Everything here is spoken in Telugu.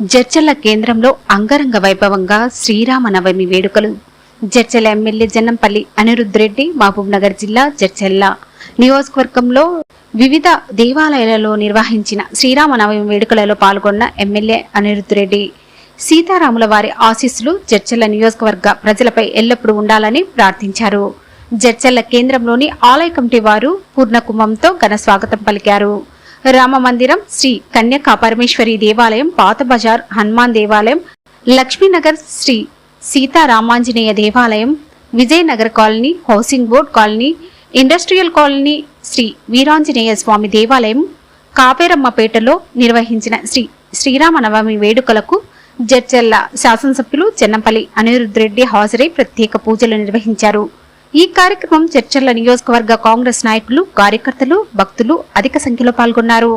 జడ్చల్ల కేంద్రంలో అంగరంగ వైభవంగా శ్రీరామనవమి వేడుకలు. జడ్చల్ల ఎమ్మెల్యే జన్నంపల్లి అనిరుద్ రెడ్డి మహబూబ్ నగర్ జిల్లా జడ్చల్ల నియోజకవర్గంలో వివిధ దేవాలయాలలో నిర్వహించిన శ్రీరామనవమి వేడుకలలో పాల్గొన్న ఎమ్మెల్యే అనిరుద్ రెడ్డి సీతారాముల వారి ఆశీస్సులు జడ్చల్ల నియోజకవర్గ ప్రజలపై ఎల్లప్పుడూ ఉండాలని ప్రార్థించారు. జడ్చల్ల కేంద్రంలోని ఆలయ కమిటీ వారు పూర్ణకుంభంతో ఘన స్వాగతం పలికారు. రామ మందిరం శ్రీ కన్యకా పరమేశ్వరి దేవాలయం పాత బజార్ హనుమాన్ దేవాలయం లక్ష్మీనగర్ శ్రీ సీతారామాంజనేయ దేవాలయం Vijayanagar colony housing board colony industrial colony Sri Veeranjaneya Swamy దేవాలయం కాపేరమ్మపేటలో నిర్వహించిన శ్రీ శ్రీరామనవమి వేడుకలకు జడ్చెల్ల శాసనసభ్యులు చెన్నంపల్లి అనిరుద్ధ్రెడ్డి హాజరై ప్రత్యేక పూజలు నిర్వహించారు. ఈ కార్యక్రమం చర్చల నియోజకవర్గ కాంగ్రెస్ నాయకులు కార్యకర్తలు భక్తులు అధిక సంఖ్యలో పాల్గొన్నారు.